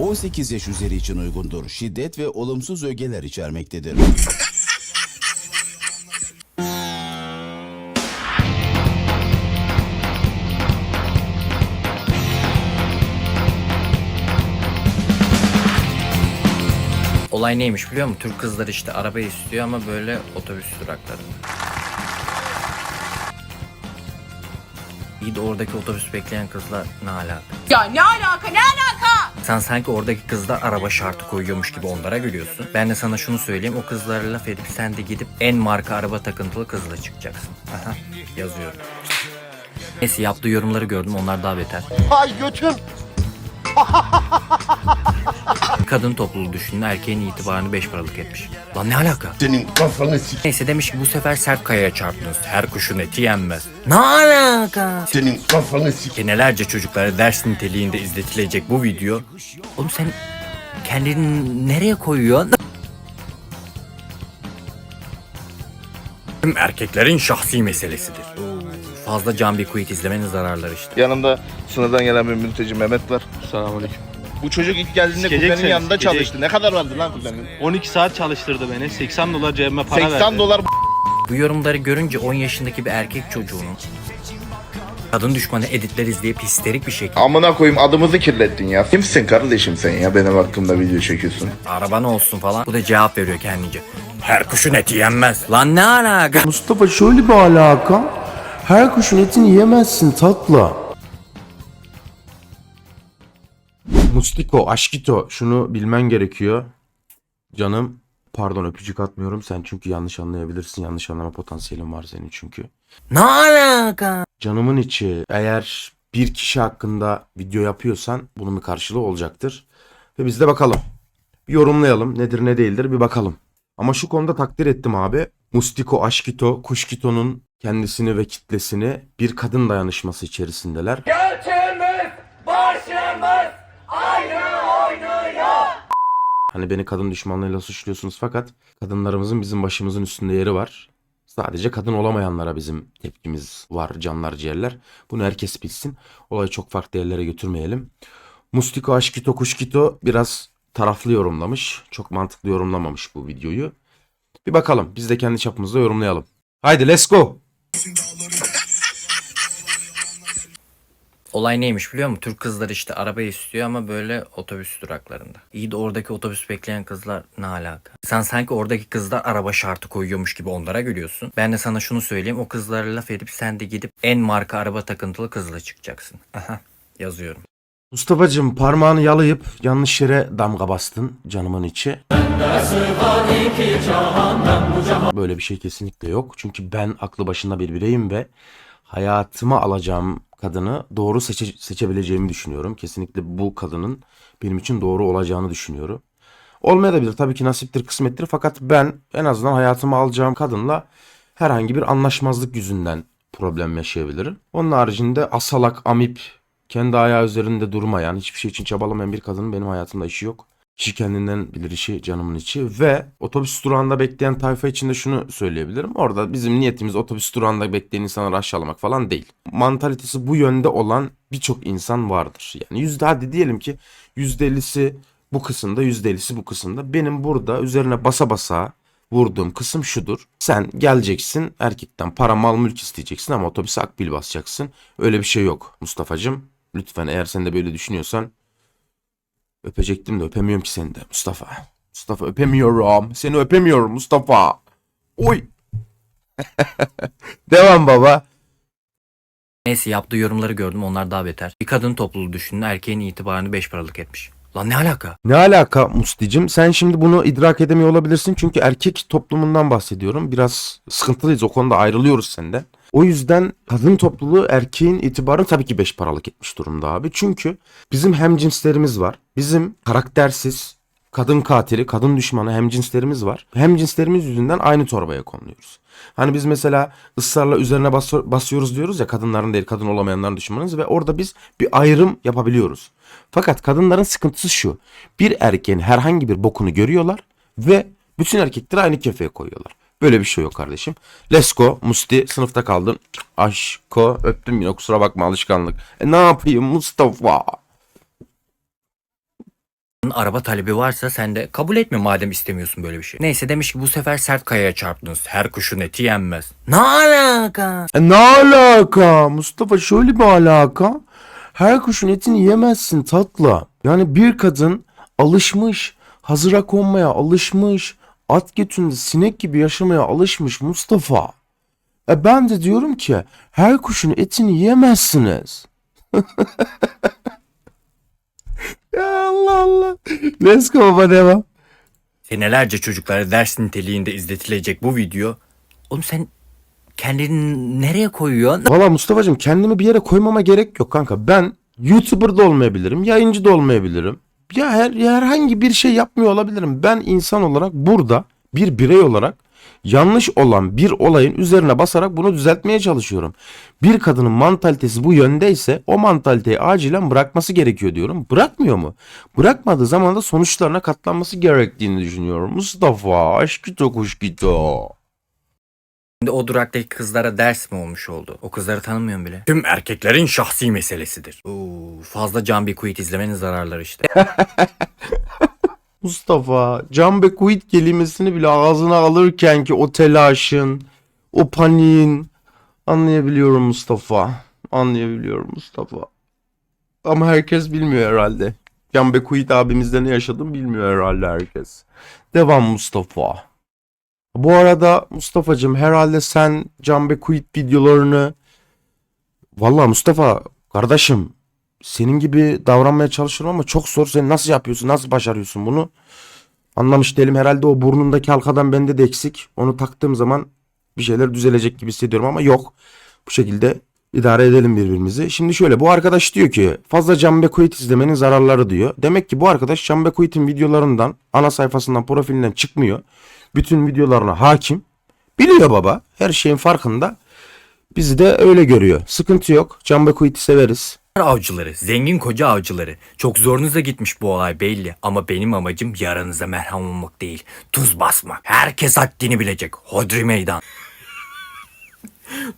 18 yaş üzeri için uygundur. Şiddet ve olumsuz ögeler içermektedir. Olay neymiş biliyor musun? Türk kızları işte araba istiyor ama böyle otobüs duraklarında. İyi de oradaki otobüs bekleyen kızlar ne alaka? Ya ne alaka ne alaka? Sen sanki oradaki kızlar araba şartı koyuyormuş gibi onlara gülüyorsun. Ben de sana şunu söyleyeyim o kızlara laf edip sen de gidip en marka araba takıntılı kızla çıkacaksın. Aha yazıyorum. Neyse yaptığı yorumları gördüm onlar daha beter. Ay götüm. Kadın topluluğu düşünün erkeğin itibarını 5 paralık etmiş. Lan ne alaka? Senin kafanı sik. Neyse demiş ki bu sefer sert kayaya çarptınız. Her kuşun eti yenmez. Ne alaka? Senin kafanı sik. Senelerce çocuklara ders niteliğinde izletilecek bu video. Oğlum sen kendini nereye koyuyorsun? Tüm erkeklerin şahsi meselesidir. Fazla Can bir Quit izlemenin zararları işte. Yanımda sınırdan gelen bir mülteci Mehmet var. Selamünaleyküm. Bu çocuk ilk geldiğinde Sikecek kuzenin seni, yanında sikecek. çalıştı. Ne kadar vardı lan kuzenin? 12 saat çalıştırdı beni. 80 dolar cebime para 80 verdi. dolar Bu yorumları görünce 10 yaşındaki bir erkek çocuğunun kadın düşmanı editler izleyip histerik bir şekilde Amına koyayım adımızı kirlettin ya. Kimsin kardeşim sen ya benim hakkımda video çekiyorsun? araban olsun falan. Bu da cevap veriyor kendince. Her kuşun eti yenmez. Lan ne alaka? Mustafa şöyle bir alaka. Her kuşun etini yemezsin tatlı. Mustiko, aşkito şunu bilmen gerekiyor. Canım pardon öpücük atmıyorum sen çünkü yanlış anlayabilirsin. Yanlış anlama potansiyelin var senin çünkü. Ne alaka? Canımın içi eğer bir kişi hakkında video yapıyorsan bunun bir karşılığı olacaktır. Ve biz de bakalım. Bir yorumlayalım nedir ne değildir bir bakalım. Ama şu konuda takdir ettim abi. Mustiko Aşkito Kuşkito'nun kendisini ve kitlesini bir kadın dayanışması içerisindeler. Hani beni kadın düşmanlığıyla suçluyorsunuz fakat kadınlarımızın bizim başımızın üstünde yeri var. Sadece kadın olamayanlara bizim tepkimiz var canlar ciğerler. Bunu herkes bilsin. Olayı çok farklı yerlere götürmeyelim. Mustiko Aşkito Kuşkito biraz taraflı yorumlamış. Çok mantıklı yorumlamamış bu videoyu. Bir bakalım biz de kendi çapımızda yorumlayalım. Haydi let's go. Olay neymiş biliyor musun? Türk kızları işte araba istiyor ama böyle otobüs duraklarında. İyi de oradaki otobüs bekleyen kızlar ne alaka? Sen sanki oradaki kızlar araba şartı koyuyormuş gibi onlara gülüyorsun. Ben de sana şunu söyleyeyim o kızlara laf edip sen de gidip en marka araba takıntılı kızla çıkacaksın. Aha yazıyorum. Mustafa'cığım parmağını yalayıp yanlış yere damga bastın canımın içi. Böyle bir şey kesinlikle yok. Çünkü ben aklı başında bir bireyim ve hayatıma alacağım kadını doğru seçe- seçebileceğimi düşünüyorum. Kesinlikle bu kadının benim için doğru olacağını düşünüyorum. Olmayabilir tabii ki nasiptir kısmettir fakat ben en azından hayatıma alacağım kadınla herhangi bir anlaşmazlık yüzünden problem yaşayabilirim. Onun haricinde asalak, amip, kendi ayağı üzerinde durmayan, hiçbir şey için çabalamayan bir kadının benim hayatımda işi yok. Kişi kendinden bilir işi canımın içi ve otobüs durağında bekleyen tayfa için de şunu söyleyebilirim. Orada bizim niyetimiz otobüs durağında bekleyen insanları aşağılamak falan değil. Mantalitesi bu yönde olan birçok insan vardır. Yani yüzde hadi diyelim ki yüzde ellisi bu kısımda yüzde ellisi bu kısımda. Benim burada üzerine basa basa vurduğum kısım şudur. Sen geleceksin erkekten para mal mülk isteyeceksin ama otobüse akbil basacaksın. Öyle bir şey yok Mustafa'cığım. Lütfen eğer sen de böyle düşünüyorsan öpecektim de öpemiyorum ki seni de Mustafa. Mustafa öpemiyorum. Seni öpemiyorum Mustafa. Oy. Devam baba. Neyse yaptığı yorumları gördüm onlar daha beter. Bir kadın topluluğu düşünün erkeğin itibarını 5 paralık etmiş. Lan ne alaka? Ne alaka Musticim? Sen şimdi bunu idrak edemiyor olabilirsin çünkü erkek toplumundan bahsediyorum. Biraz sıkıntılıyız o konuda ayrılıyoruz senden. O yüzden kadın topluluğu erkeğin itibarını tabii ki beş paralık etmiş durumda abi. Çünkü bizim hemcinslerimiz var. Bizim karaktersiz, kadın katili, kadın düşmanı hemcinslerimiz var. Hemcinslerimiz yüzünden aynı torbaya konuluyoruz. Hani biz mesela ısrarla üzerine bas- basıyoruz diyoruz ya kadınların değil kadın olamayanların düşmanıyız ve orada biz bir ayrım yapabiliyoruz. Fakat kadınların sıkıntısı şu. Bir erkeğin herhangi bir bokunu görüyorlar ve bütün erkekleri aynı kefeye koyuyorlar. Böyle bir şey yok kardeşim. Let's go. Musti sınıfta kaldın. Aşko öptüm yine kusura bakma alışkanlık. E ne yapayım Mustafa? araba talebi varsa sen de kabul etme madem istemiyorsun böyle bir şey. Neyse demiş ki bu sefer sert kayaya çarptınız. Her kuşun eti yenmez. Ne alaka? E ne alaka? Mustafa şöyle bir alaka. Her kuşun etini yemezsin tatlı. Yani bir kadın alışmış, hazıra konmaya alışmış, at götünde sinek gibi yaşamaya alışmış Mustafa. E ben de diyorum ki her kuşun etini yemezsiniz. ya Allah Allah. Let's go baba devam. Senelerce çocuklara ders niteliğinde izletilecek bu video. Oğlum sen kendini nereye koyuyorsun? Valla Mustafa'cığım kendimi bir yere koymama gerek yok kanka. Ben YouTuber da olmayabilirim, yayıncı da olmayabilirim. Ya her herhangi bir şey yapmıyor olabilirim. Ben insan olarak burada bir birey olarak yanlış olan bir olayın üzerine basarak bunu düzeltmeye çalışıyorum. Bir kadının mantalitesi bu yöndeyse o mantaliteyi acilen bırakması gerekiyor diyorum. Bırakmıyor mu? Bırakmadığı zaman da sonuçlarına katlanması gerektiğini düşünüyorum. Mustafa aşkito kuşkito. Şimdi o duraktaki kızlara ders mi olmuş oldu? O kızları tanımıyorum bile. Tüm erkeklerin şahsi meselesidir. Oo, fazla Can Be Quiet izlemenin zararları işte. Mustafa, Can Bekuit kelimesini bile ağzına alırken ki o telaşın, o paniğin anlayabiliyorum Mustafa. Anlayabiliyorum Mustafa. Ama herkes bilmiyor herhalde. Can Bekuit abimizde ne yaşadım bilmiyor herhalde herkes. Devam Mustafa. Bu arada Mustafa'cığım herhalde sen Can Bekuit videolarını Vallahi Mustafa kardeşim senin gibi davranmaya çalışıyorum ama çok zor. Sen nasıl yapıyorsun? Nasıl başarıyorsun bunu? Anlamış değilim. Herhalde o burnundaki halkadan bende de eksik. Onu taktığım zaman bir şeyler düzelecek gibi hissediyorum ama yok. Bu şekilde idare edelim birbirimizi. Şimdi şöyle bu arkadaş diyor ki fazla Can Bekuit izlemenin zararları diyor. Demek ki bu arkadaş Can Bekuit'in videolarından ana sayfasından profilinden çıkmıyor. Bütün videolarına hakim. Biliyor baba. Her şeyin farkında. Bizi de öyle görüyor. Sıkıntı yok. Can Bekuit'i severiz. avcıları, zengin koca avcıları. Çok zorunuza gitmiş bu olay belli ama benim amacım yaranıza merhem olmak değil. Tuz basmak. Herkes haddini bilecek. Hodri meydan.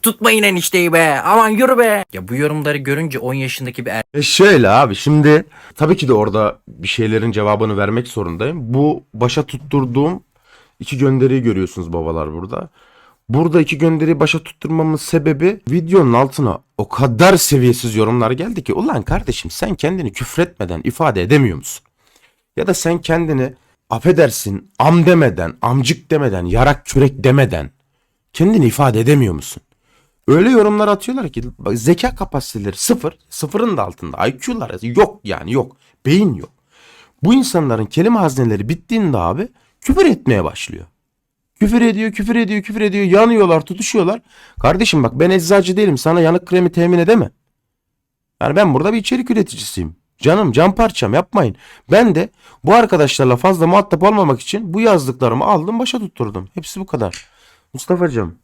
Tutmayın enişteyi be. Aman yürü be. Ya bu yorumları görünce 10 yaşındaki bir er- E şöyle abi şimdi tabii ki de orada bir şeylerin cevabını vermek zorundayım. Bu başa tutturduğum iki gönderiyi görüyorsunuz babalar burada. Burada iki gönderiyi başa tutturmamın sebebi videonun altına o kadar seviyesiz yorumlar geldi ki ulan kardeşim sen kendini küfretmeden ifade edemiyor musun? Ya da sen kendini affedersin am demeden, amcık demeden, yarak kürek demeden kendini ifade edemiyor musun? Öyle yorumlar atıyorlar ki zeka kapasiteleri sıfır, sıfırın da altında. IQ'lar yok yani yok. Beyin yok. Bu insanların kelime hazneleri bittiğinde abi küfür etmeye başlıyor. Küfür ediyor, küfür ediyor, küfür ediyor. Yanıyorlar, tutuşuyorlar. Kardeşim bak ben eczacı değilim. Sana yanık kremi temin edemem. Yani ben burada bir içerik üreticisiyim. Canım, can parçam yapmayın. Ben de bu arkadaşlarla fazla muhatap olmamak için bu yazdıklarımı aldım başa tutturdum. Hepsi bu kadar. Mustafa'cığım.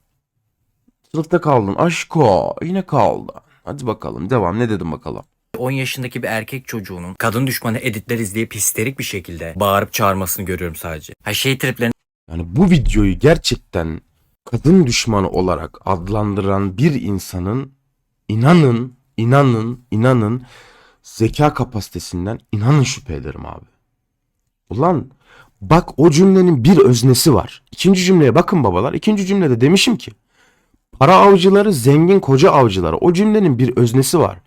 Sınıfta kaldın. Aşko. Yine kaldı. Hadi bakalım. Devam. Ne dedim bakalım. 10 yaşındaki bir erkek çocuğunun kadın düşmanı editler izleyip histerik bir şekilde bağırıp çağırmasını görüyorum sadece. Ha şey triplerini Yani bu videoyu gerçekten kadın düşmanı olarak adlandıran bir insanın inanın, inanın, inanın zeka kapasitesinden inanın şüphe ederim abi. Ulan bak o cümlenin bir öznesi var. İkinci cümleye bakın babalar. İkinci cümlede demişim ki para avcıları zengin koca avcıları. O cümlenin bir öznesi var.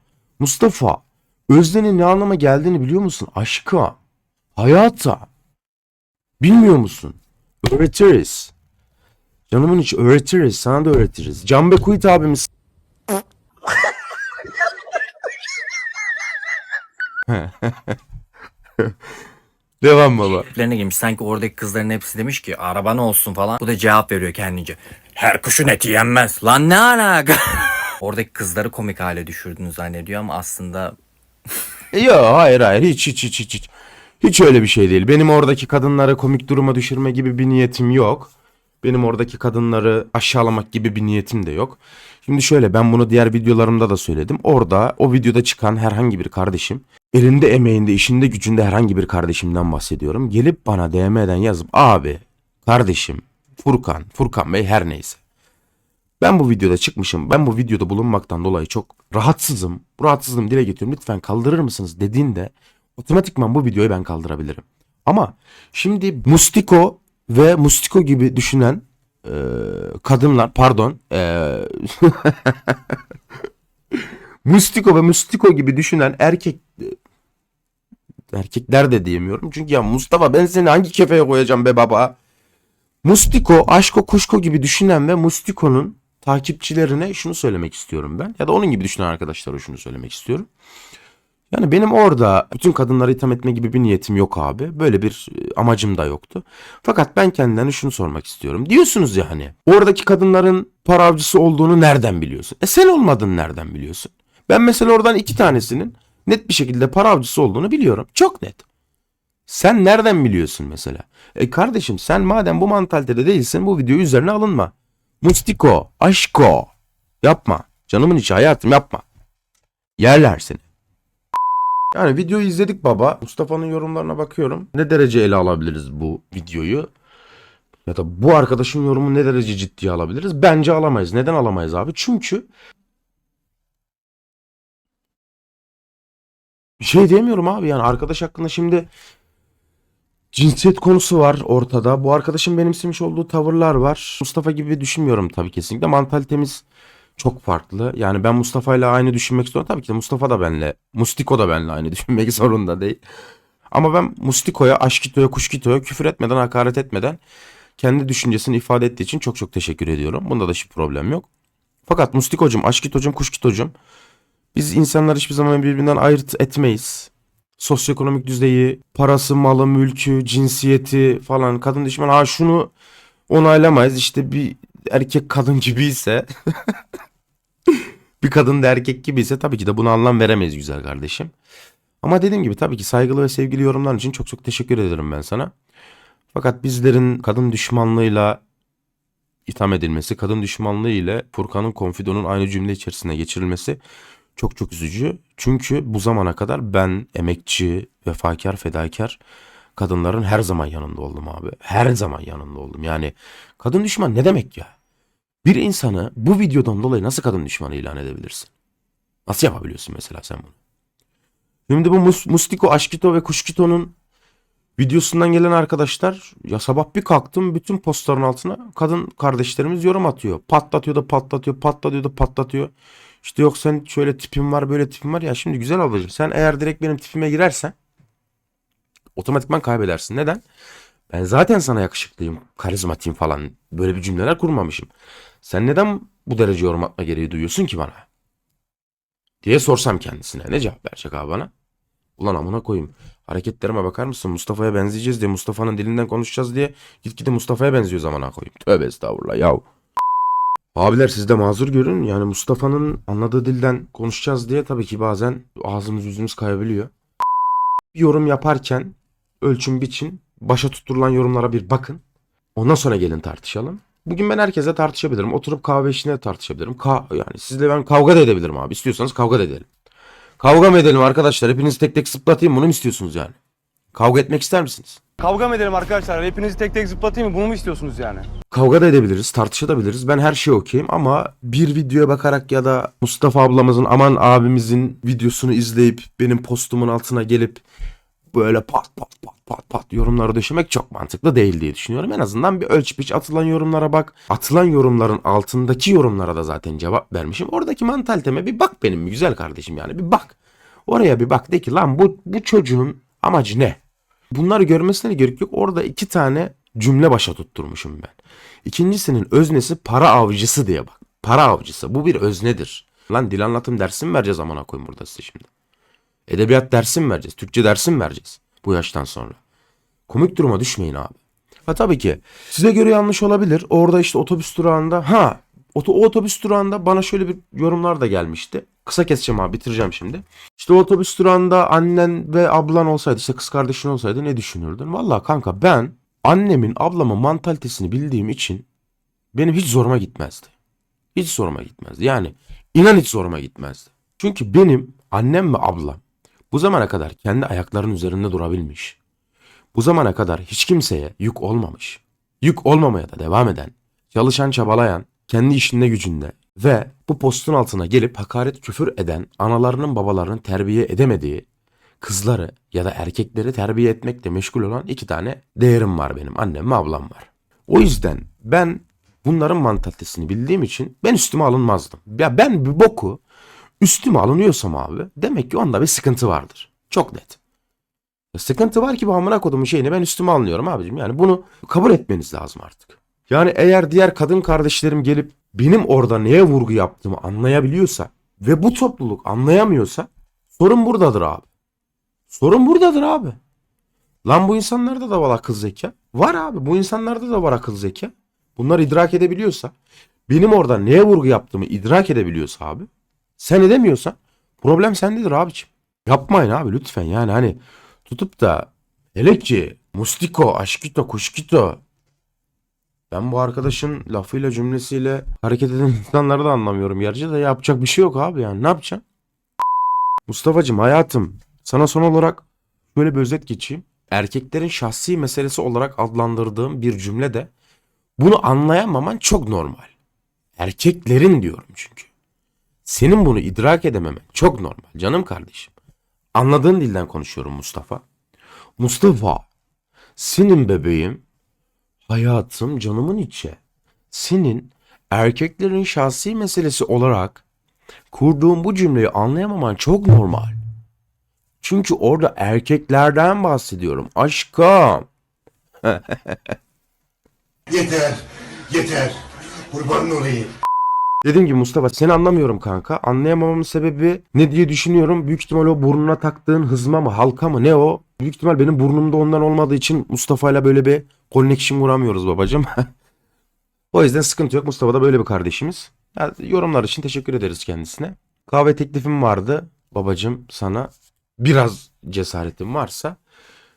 Mustafa öznenin ne anlama geldiğini biliyor musun? Aşka, hayata. Bilmiyor musun? Öğretiriz. Canımın içi öğretiriz. Sana da öğretiriz. Can Bekuit abimiz Devam baba. triplerine girmiş. Sanki oradaki kızların hepsi demiş ki araban olsun falan. Bu da cevap veriyor kendince. Her kuşun eti yenmez. Lan ne alaka? oradaki kızları komik hale düşürdüğünü zannediyor ama aslında Yok hayır hayır hiç hiç hiç hiç hiç. Hiç öyle bir şey değil. Benim oradaki kadınları komik duruma düşürme gibi bir niyetim yok. Benim oradaki kadınları aşağılamak gibi bir niyetim de yok. Şimdi şöyle ben bunu diğer videolarımda da söyledim. Orada o videoda çıkan herhangi bir kardeşim elinde emeğinde işinde gücünde herhangi bir kardeşimden bahsediyorum. Gelip bana DM'den yazıp abi kardeşim Furkan Furkan Bey her neyse. Ben bu videoda çıkmışım. Ben bu videoda bulunmaktan dolayı çok rahatsızım. Bu rahatsızlığımı dile getiriyorum. Lütfen kaldırır mısınız dediğinde otomatikman bu videoyu ben kaldırabilirim. Ama şimdi Mustiko ve Mustiko gibi düşünen e, kadınlar pardon e, Mustiko ve Mustiko gibi düşünen erkek erkekler de diyemiyorum. Çünkü ya Mustafa ben seni hangi kefeye koyacağım be baba? Mustiko, Aşko, Kuşko gibi düşünen ve Mustiko'nun takipçilerine şunu söylemek istiyorum ben. Ya da onun gibi düşünen arkadaşlara şunu söylemek istiyorum. Yani benim orada bütün kadınları itham etme gibi bir niyetim yok abi. Böyle bir e, amacım da yoktu. Fakat ben kendilerine şunu sormak istiyorum. Diyorsunuz ya hani oradaki kadınların para avcısı olduğunu nereden biliyorsun? E sen olmadın nereden biliyorsun? Ben mesela oradan iki tanesinin net bir şekilde para avcısı olduğunu biliyorum. Çok net. Sen nereden biliyorsun mesela? E kardeşim sen madem bu mantalitede değilsin bu video üzerine alınma. Mustiko, aşko. Yapma. Canımın içi hayatım yapma. Yerler seni. Yani videoyu izledik baba. Mustafa'nın yorumlarına bakıyorum. Ne derece ele alabiliriz bu videoyu? Ya da bu arkadaşın yorumu ne derece ciddiye alabiliriz? Bence alamayız. Neden alamayız abi? Çünkü bir şey diyemiyorum abi. Yani arkadaş hakkında şimdi cinsiyet konusu var ortada. Bu arkadaşın benimsemiş olduğu tavırlar var. Mustafa gibi düşünmüyorum tabii kesinlikle. Mantalitemiz çok farklı. Yani ben Mustafa ile aynı düşünmek istiyorum. Tabii ki de Mustafa da benle, Mustiko da benle aynı düşünmek zorunda değil. Ama ben Mustiko'ya, Aşkito'ya, Kuşkito'ya küfür etmeden, hakaret etmeden kendi düşüncesini ifade ettiği için çok çok teşekkür ediyorum. Bunda da hiçbir problem yok. Fakat Mustiko'cum, Aşkito'cum, Kuşkito'cum biz insanlar hiçbir zaman birbirinden ayırt etmeyiz. Sosyoekonomik düzeyi, parası, malı, mülkü, cinsiyeti falan kadın düşman. Ha şunu onaylamayız. İşte bir erkek kadın gibiyse bir kadın da erkek gibiyse tabii ki de buna anlam veremeyiz güzel kardeşim. Ama dediğim gibi tabii ki saygılı ve sevgili yorumlar için çok çok teşekkür ederim ben sana. Fakat bizlerin kadın düşmanlığıyla itham edilmesi, kadın düşmanlığı ile Furkan'ın Konfido'nun aynı cümle içerisine geçirilmesi çok çok üzücü. Çünkü bu zamana kadar ben emekçi, vefakar, fedakar kadınların her zaman yanında oldum abi. Her zaman yanında oldum. Yani kadın düşman ne demek ya? Bir insanı bu videodan dolayı nasıl kadın düşmanı ilan edebilirsin? Nasıl yapabiliyorsun mesela sen bunu? Şimdi bu Mus Mustiko, Aşkito ve Kuşkito'nun videosundan gelen arkadaşlar ya sabah bir kalktım bütün postların altına kadın kardeşlerimiz yorum atıyor. Patlatıyor da patlatıyor, patlatıyor da patlatıyor. İşte yok sen şöyle tipin var böyle tipin var ya şimdi güzel ablacığım sen eğer direkt benim tipime girersen otomatikman kaybedersin. Neden? Ben zaten sana yakışıklıyım, karizmatiyim falan böyle bir cümleler kurmamışım. Sen neden bu derece yorum atma gereği duyuyorsun ki bana? Diye sorsam kendisine. Ne cevap verecek abi bana? Ulan amına koyayım. Hareketlerime bakar mısın? Mustafa'ya benzeyeceğiz diye Mustafa'nın dilinden konuşacağız diye gitgide Mustafa'ya benziyor zamana koyayım. Tövbe estağfurullah yahu. Abiler siz de mazur görün. Yani Mustafa'nın anladığı dilden konuşacağız diye tabii ki bazen ağzımız yüzümüz kayabiliyor. Bir yorum yaparken ölçün biçin. Başa tutturulan yorumlara bir bakın. Ondan sonra gelin tartışalım. Bugün ben herkese tartışabilirim. Oturup kahve eşliğinde tartışabilirim. Ka yani sizle ben kavga da edebilirim abi. İstiyorsanız kavga da edelim. Kavga mı edelim arkadaşlar? Hepinizi tek tek zıplatayım bunu mu istiyorsunuz yani? Kavga etmek ister misiniz? Kavga mı edelim arkadaşlar? Hepinizi tek tek zıplatayım mı? Bunu mu istiyorsunuz yani? Kavga da edebiliriz, tartışabiliriz. Ben her şeye okeyim ama bir videoya bakarak ya da Mustafa ablamızın, aman abimizin videosunu izleyip benim postumun altına gelip böyle pat pat pat pat pat yorumları döşemek çok mantıklı değil diye düşünüyorum. En azından bir ölç biç atılan yorumlara bak. Atılan yorumların altındaki yorumlara da zaten cevap vermişim. Oradaki mantaliteme bir bak benim güzel kardeşim yani bir bak. Oraya bir bak de ki lan bu, bu çocuğun amacı ne? Bunları görmesine gerek yok. Orada iki tane cümle başa tutturmuşum ben. İkincisinin öznesi para avcısı diye bak. Para avcısı. Bu bir öznedir. Lan dil anlatım dersi mi vereceğiz amına koyayım burada size şimdi? Edebiyat dersi mi vereceğiz? Türkçe dersi mi vereceğiz? Bu yaştan sonra. Komik duruma düşmeyin abi. Ha tabii ki size göre yanlış olabilir. Orada işte otobüs durağında ha o otobüs durağında bana şöyle bir yorumlar da gelmişti. Kısa keseceğim abi bitireceğim şimdi. İşte otobüs durağında annen ve ablan olsaydı işte kız kardeşin olsaydı ne düşünürdün? Vallahi kanka ben annemin ablamın mantalitesini bildiğim için benim hiç zoruma gitmezdi. Hiç zoruma gitmezdi. Yani inan hiç zoruma gitmezdi. Çünkü benim annem ve ablam bu zamana kadar kendi ayaklarının üzerinde durabilmiş. Bu zamana kadar hiç kimseye yük olmamış. Yük olmamaya da devam eden, çalışan çabalayan, kendi işinde gücünde ve bu postun altına gelip hakaret küfür eden analarının babalarının terbiye edemediği kızları ya da erkekleri terbiye etmekle meşgul olan iki tane değerim var benim. Annem ve ablam var. O yüzden ben bunların mantalitesini bildiğim için ben üstüme alınmazdım. Ya ben bir boku üstüme alınıyorsam abi demek ki onda bir sıkıntı vardır. Çok net. Ya sıkıntı var ki bu amına kodumun şeyini ben üstüme alınıyorum abicim. Yani bunu kabul etmeniz lazım artık. Yani eğer diğer kadın kardeşlerim gelip benim orada neye vurgu yaptığımı anlayabiliyorsa ve bu topluluk anlayamıyorsa sorun buradadır abi. Sorun buradadır abi. Lan bu insanlarda da var akıl zeka. Var abi bu insanlarda da var akıl zeka. Bunlar idrak edebiliyorsa benim orada neye vurgu yaptığımı idrak edebiliyorsa abi sen edemiyorsan problem sendedir abiciğim. Yapmayın abi lütfen yani hani tutup da hele ki mustiko, aşkito, kuşkito ben bu arkadaşın lafıyla cümlesiyle hareket eden insanları da anlamıyorum. Gerçi de yapacak bir şey yok abi yani ne yapacaksın? Mustafa'cığım hayatım sana son olarak böyle bir özet geçeyim. Erkeklerin şahsi meselesi olarak adlandırdığım bir cümle de bunu anlayamaman çok normal. Erkeklerin diyorum çünkü. Senin bunu idrak edememen çok normal canım kardeşim. Anladığın dilden konuşuyorum Mustafa. Mustafa, senin bebeğim, hayatım, canımın içi. Senin erkeklerin şahsi meselesi olarak kurduğum bu cümleyi anlayamaman çok normal. Çünkü orada erkeklerden bahsediyorum. Aşkım. Yeter. Yeter. Kurban olayım. Dediğim gibi Mustafa seni anlamıyorum kanka. Anlayamamamın sebebi ne diye düşünüyorum. Büyük ihtimal o burnuna taktığın hızma mı halka mı ne o? Büyük ihtimal benim burnumda ondan olmadığı için Mustafa'yla böyle bir connection kuramıyoruz babacım. o yüzden sıkıntı yok. Mustafa da böyle bir kardeşimiz. Ya, yorumlar için teşekkür ederiz kendisine. Kahve teklifim vardı babacım sana. Biraz cesaretin varsa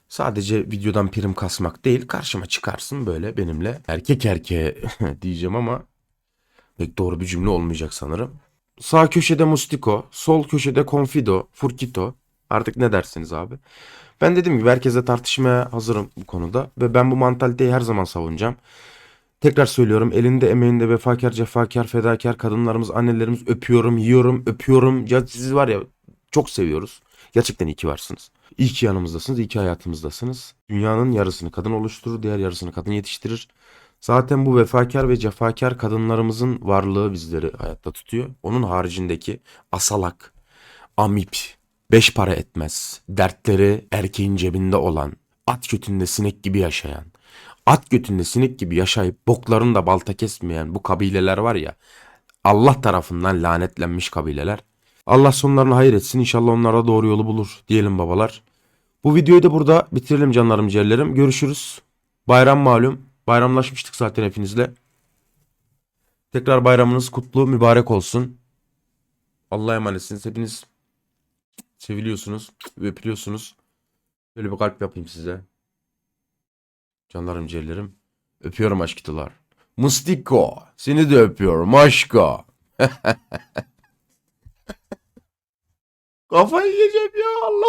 sadece videodan prim kasmak değil karşıma çıkarsın böyle benimle erkek erkeğe diyeceğim ama Pek doğru bir cümle olmayacak sanırım. Sağ köşede Mustiko, sol köşede Confido, Furkito. Artık ne dersiniz abi? Ben dediğim gibi herkese tartışmaya hazırım bu konuda. Ve ben bu mantaliteyi her zaman savunacağım. Tekrar söylüyorum elinde emeğinde vefakar, cefakar, fedakar kadınlarımız, annelerimiz öpüyorum, yiyorum, öpüyorum. Ya siz var ya çok seviyoruz. Gerçekten iyi ki varsınız. İyi ki yanımızdasınız, iyi ki hayatımızdasınız. Dünyanın yarısını kadın oluşturur, diğer yarısını kadın yetiştirir. Zaten bu vefakar ve cefakar kadınlarımızın varlığı bizleri hayatta tutuyor. Onun haricindeki asalak, amip, beş para etmez, dertleri erkeğin cebinde olan, at götünde sinek gibi yaşayan, at götünde sinek gibi yaşayıp boklarını da balta kesmeyen bu kabileler var ya, Allah tarafından lanetlenmiş kabileler. Allah sonlarını hayır etsin inşallah onlara doğru yolu bulur diyelim babalar. Bu videoyu da burada bitirelim canlarım ciğerlerim. Görüşürüz. Bayram malum. Bayramlaşmıştık zaten hepinizle. Tekrar bayramınız kutlu, mübarek olsun. Allah'a emanetsiniz. Hepiniz seviliyorsunuz öpülüyorsunuz. Böyle bir kalp yapayım size. Canlarım ciğerlerim. Öpüyorum aşkıtılar. Mustiko. Seni de öpüyorum aşka. Kafayı yiyeceğim ya Allah.